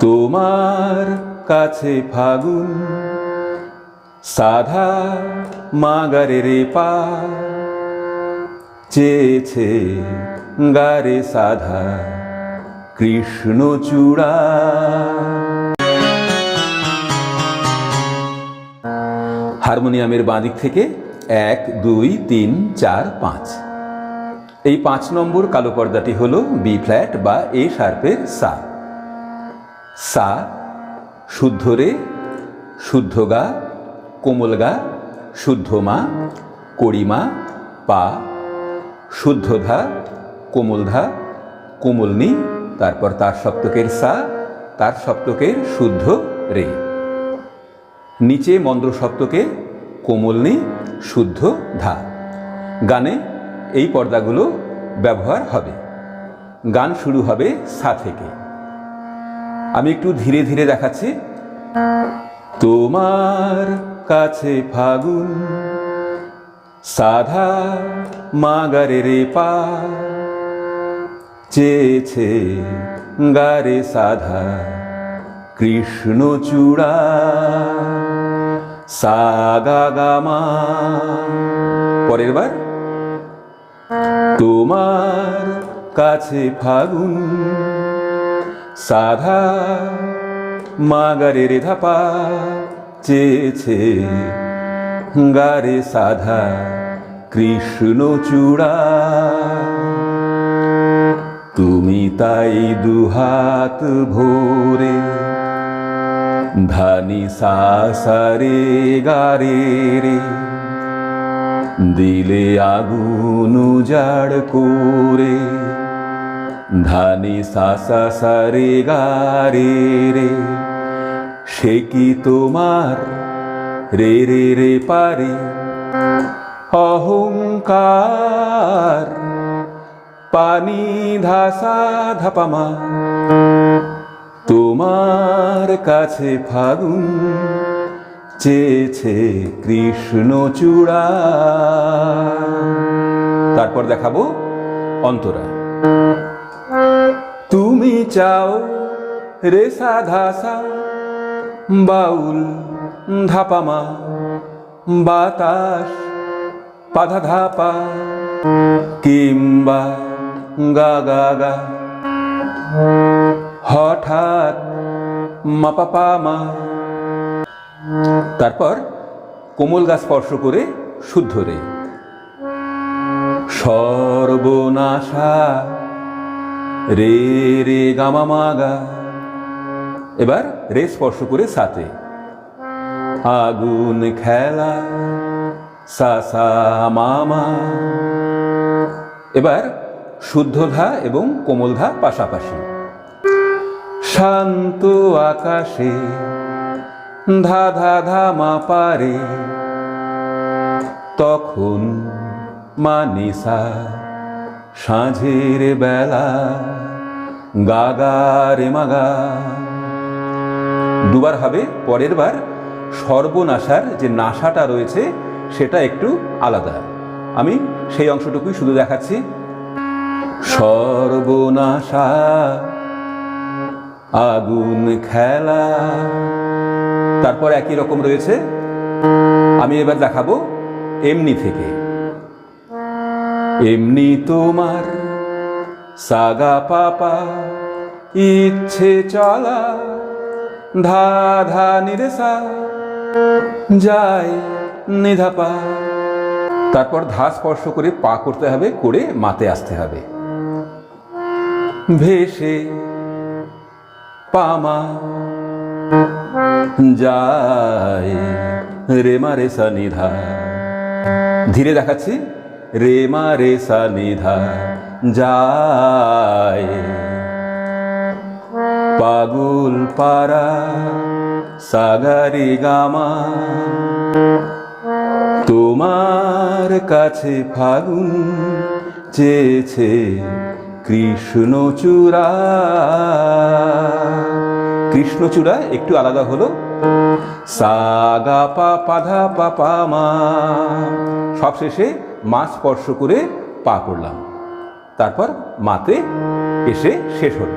তোমার কাছে ফাগুন সাধা মাগারে রে পা, চেয়েছে গারে সাধা কৃষ্ণ চূড়া। হারমোনিয়ামের বাঁ দিক থেকে এক, দুই, তিন, চার, পাঁচ। এই পাঁচ নম্বর কালো পর্দাটি হল বি ফ্ল্যাট বা এ শার্পের সা সা, শুদ্ধ রে, শুদ্ধ গা, কোমল গা, শুদ্ধ মা করিমা পা, শুদ্ধ ধা, কোমল ধা, কোমল নি, তারপর তার সপ্তকের সা, তার সপ্তকের শুদ্ধ রে। নিচে মন্দ্র সপ্তকে কোমলনি শুদ্ধ ধা। গানে এই পর্দাগুলো ব্যবহার হবে। গান শুরু হবে সা থেকে। আমি একটু ধীরে ধীরে দেখাচ্ছি। তোমার কাছে ফাগুন সাধা মাগারে রে পা, চেয়েছে গারে সাধা কৃষ্ণ চূড়া, সাগা গামা। পরের বার। তোমার কাছে ফাগুন সাধা মাগারে ধাপা চেয়েছে। গারে সাধা কৃষ্ণ চূড়া। তুমি তাই দুহাত ভোরে ধানি সাসারে গারে রে দিলে আগুন উজাড় করে। ধানি সাসা সারে গারে রে, সে কি তোমার রে রে রে পারে? অহংকার, পানি ধাসা ধাপামা, তোমার কাছে ফাগুন চেয়েছে কৃষ্ণ চূড়া। তারপর দেখাবো অন্তরা। চাও রে সাধাসা বাউল ধাপামা বাতাস পাধা ধাপা কিংবা গা গা গা। হঠাৎ মাপা পা তারপর কোমল গা স্পর্শ করে শুদ্ধ রে। সর্বনাশা রে রে গামা মাগা এবার রে স্পর্শ করে সাথে। আগুন খেলা, সা সা মামা এবার শুদ্ধ ধা এবং কোমল ধা পাশাপাশি। শান্ত আকাশে ধা ধা ধা, মা পারে। তখন মানিসা সাঁঝের বেলা গাগা রে মাগা। দুবার হবে, পরের বার সর্বনাশার যে নাশাটা রয়েছে, সেটা একটু আলাদা। আমি সেই অংশটুকুই শুধু দেখাচ্ছি। সর্বনাশা, আগুন খেলা। তারপর একই রকম রয়েছে। আমি এবার দেখাবো এমনি থেকে। এমনি তোমার সাগা পাপা, ইচ্ছে চলা ধা ধা নিরেসা যায় নিধাপা তারপর ধা স্পর্শ করে পা করতে হবে, করে মাতে আসতে হবে। ভেসে পামা যায় রে মা রে সা নিধা। ধীরে দেখাচ্ছি। রে মা রে সা নিধা যায় পাগুল পারা সাগারি গামা, তোমার কাছে ফাগুন চেয়েছে কৃষ্ণচূড়া কৃষ্ণচূড়া একটু আলাদা হলো। সাগা পা, পাধা পা পা, মা। সবশেষে মা স্পর্শ করে পা করলাম। তারপর মাতে এসে শেষ হলো।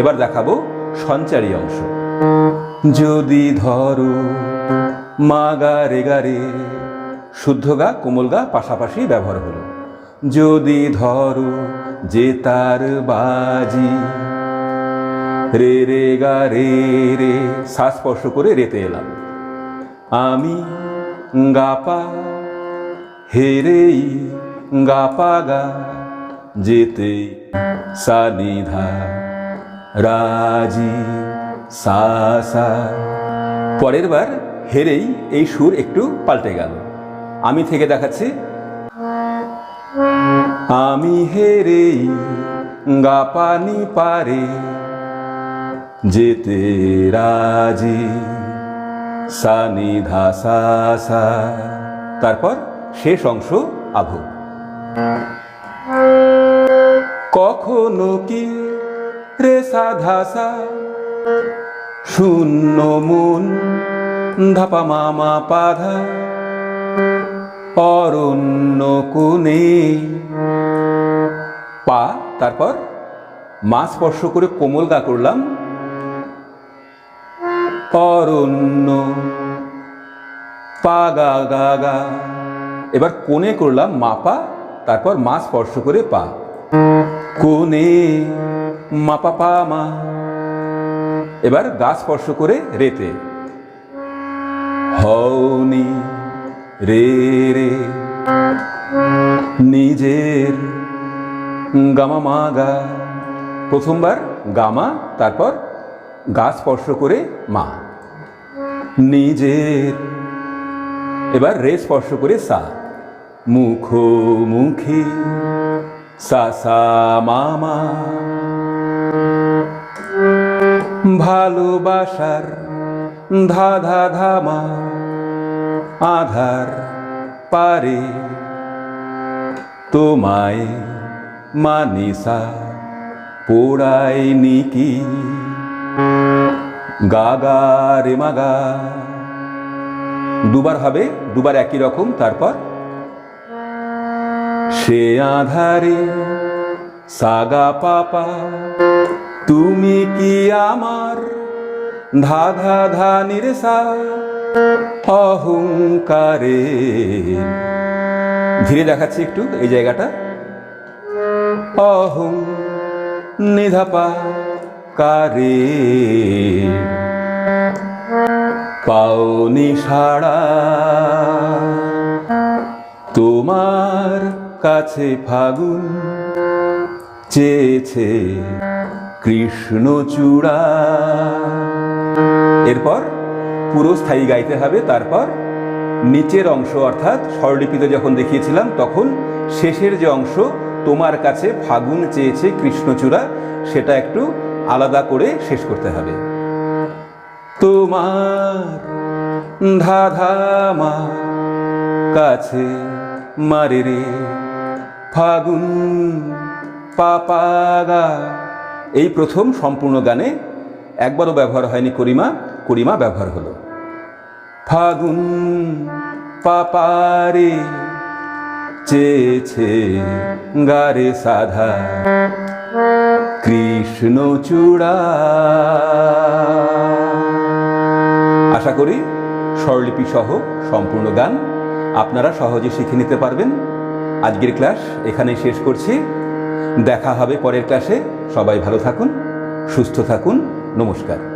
এবার দেখাবো সঞ্চারী অংশ। যদি ধরো মা গা রে গা রে, শুদ্ধ গা কোমল গা পাশাপাশি ব্যবহার হলো। যদি ধরো যে তার বাজি, রে রে গা রে রে শ্বাস স্পর্শ করে রেতে এলাম। আমি গাপা হেরেই গাপা গা যেতে সানিধা। রাজি সা সা পরের বার হেরেই এই সুর একটু পাল্টে গেল। আমি থেকে দেখাচ্ছি। আমি হেরেই গাপানি পারে যেতে রাজি সানি ধা সা সা তারপর? শেষ অংশ আভো। কখনো কি রে সাধা সা শূন্য মন ধাপা মামা পাধা। অরণ্য কোণে। পা, তারপর মা স্পর্শ করে কোমল গা করলাম। অরণ্য, পা গা গা গা। এবার কোণে করলাম মাপা, তারপর মা স্পর্শ করে পা। কোণে মাপা পা মা। এবার গা স্পর্শ করে রেতে। হওনি রে রে, নিজের গামা মা গা। প্রথমবার গামা, তারপর গা স্পর্শ করে মা। নিজের এবার রে স্পর্শ করে সা। মুখ মুখে সা সা মামা ভালোবাসার ধা ধা ধামা আধার পারে তোমায় মানিসা পোড়ায়নি নিকি গাগা রে মাগা দুবার হবে, দুবার একই রকম, তারপর? সে আধারে সাগা পাপা, তুমি কি আমার ধা ধা ধা নিরসা অহংকারে। ধীরে দেখাচ্ছি একটু এই জায়গাটা। অহং নিধাপা কারে। পাওনি সাড়া। তোমার কাছে ফাগুন চেয়েছে কৃষ্ণ চূড়া। এরপর পুরো স্থায়ী গাইতে হবে, তারপর নিচের অংশ অর্থাৎ স্বরলিপিতে যখন দেখিয়েছিলাম, তখন শেষের যে অংশ, তোমার কাছে ফাগুন চেয়েছে কৃষ্ণচূড়া সেটা একটু আলাদা করে শেষ করতে হবে। তোমার ধাধামা কাছে মারে রে। ফাগুন, পাপাগা, এই প্রথম সম্পূর্ণ গানে একবারও ব্যবহার হয়নি করিমা করিমা ব্যবহার হলো। ফাগুন, পাপারে চেয়েছে গারে সাধা, কৃষ্ণ চূড়া। আশা করি স্বরলিপি সহ সম্পূর্ণ গান আপনারা সহজে শিখে নিতে পারবেন। আজকের ক্লাস এখানেই শেষ করছি। দেখা হবে পরের ক্লাসে। সবাই ভালো থাকুন, সুস্থ থাকুন। নমস্কার।